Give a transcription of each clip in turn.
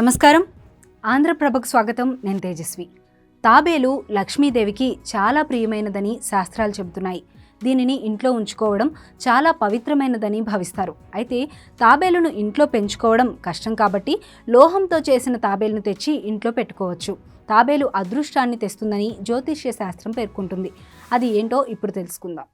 నమస్కారం. ఆంధ్రప్రభకు స్వాగతం. నేను తేజస్వి. తాబేలు లక్ష్మీదేవికి చాలా ప్రియమైనదని శాస్త్రాలు చెబుతున్నాయి. దీనిని ఇంట్లో ఉంచుకోవడం చాలా పవిత్రమైనదని భావిస్తారు. అయితే తాబేలును ఇంట్లో పెంచుకోవడం కష్టం కాబట్టి లోహంతో చేసిన తాబేలును తెచ్చి ఇంట్లో పెట్టుకోవచ్చు. తాబేలు అదృష్టాన్ని తెస్తుందని జ్యోతిష్య శాస్త్రం పేర్కొంటుంది. అది ఏంటో ఇప్పుడు తెలుసుకుందాం.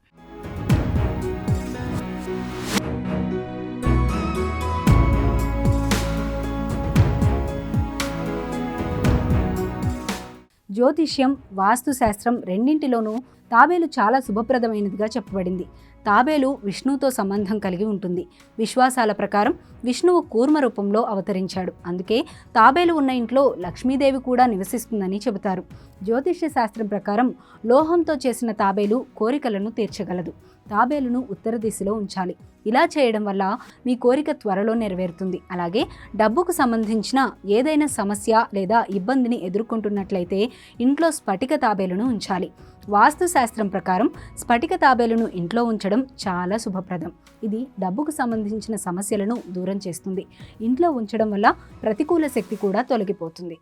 జ్యోతిష్యం వాస్తుశాస్త్రం రెండింటిలోనూ తాబేలు చాలా శుభప్రదమైనదిగా చెప్పబడింది. తాబేలు విష్ణువుతో సంబంధం కలిగి ఉంటుంది. విశ్వాసాల ప్రకారం విష్ణువు కూర్మ రూపంలో అవతరించాడు. అందుకే తాబేలు ఉన్న ఇంట్లో లక్ష్మీదేవి కూడా నివసిస్తుందని చెబుతారు. జ్యోతిష్య శాస్త్రం ప్రకారం లోహంతో చేసిన తాబేలు కోరికలను తీర్చగలదు. తాబేలును ఉత్తర దిశలో ఉంచాలి. ఇలా చేయడం వల్ల మీ కోరిక త్వరలో నెరవేరుతుంది. అలాగే డబ్బుకు సంబంధించిన ఏదైనా సమస్య లేదా ఇబ్బందిని ఎదుర్కొంటున్నట్లయితే ఇంట్లో స్ఫటిక తాబేలును ఉంచాలి. వాస్తుశాస్త్రం ప్రకారం స్ఫటిక తాబేలను ఇంట్లో ఉంచడం చాలా శుభప్రదం. ఇది డబ్బుకు సంబంధించిన సమస్యలను దూరం చేస్తుంది. ఇంట్లో ఉంచడం వల్ల ప్రతికూల శక్తి కూడా తొలగిపోతుంది.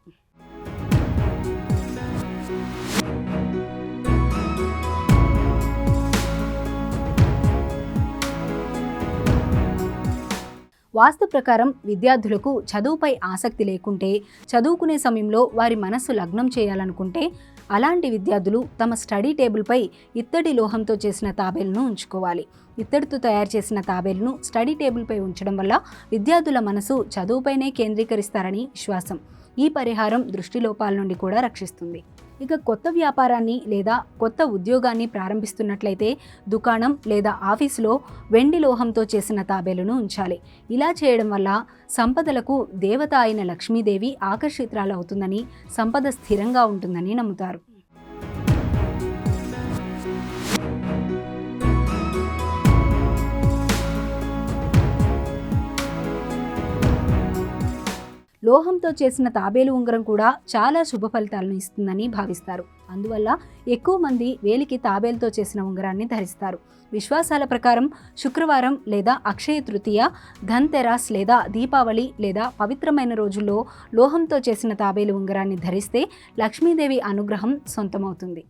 వాస్తు ప్రకారం విద్యార్థులకు చదువుపై ఆసక్తి లేకుంటే చదువుకునే సమయంలో వారి మనస్సు లగ్నం చేయాలనుకుంటే అలాంటి విద్యార్థులు తమ స్టడీ టేబుల్పై ఇత్తడి లోహంతో చేసిన తాబేలును ఉంచుకోవాలి. ఇత్తడితో తయారు చేసిన తాబేలను స్టడీ టేబుల్పై ఉంచడం వల్ల విద్యార్థుల మనసు చదువుపైనే కేంద్రీకరిస్తారని విశ్వాసం. ఈ పరిహారం దృష్టి లోపాల నుండి కూడా రక్షిస్తుంది. ఇక కొత్త వ్యాపారాన్ని లేదా కొత్త ఉద్యోగాన్ని ప్రారంభిస్తున్నట్లయితే దుకాణం లేదా ఆఫీసులో వెండి లోహంతో చేసిన తాబేలును ఉంచాలి. ఇలా చేయడం వల్ల సంపదలకు దేవత అయిన లక్ష్మీదేవి ఆకర్షితురాలవుతుందని సంపద స్థిరంగా ఉంటుందని నమ్ముతారు. లోహంతో చేసిన తాబేలు ఉంగరం కూడా చాలా శుభ ఫలితాలను ఇస్తుందని భావిస్తారు. అందువల్ల ఎక్కువ మంది వేలికి తాబేలుతో చేసిన ఉంగరాన్ని ధరిస్తారు. విశ్వాసాల ప్రకారం శుక్రవారం లేదా అక్షయ తృతీయ ధన్తెరాస్ లేదా దీపావళి లేదా పవిత్రమైన రోజుల్లో లోహంతో చేసిన తాబేలు ఉంగరాన్ని ధరిస్తే లక్ష్మీదేవి అనుగ్రహం సొంతమవుతుంది.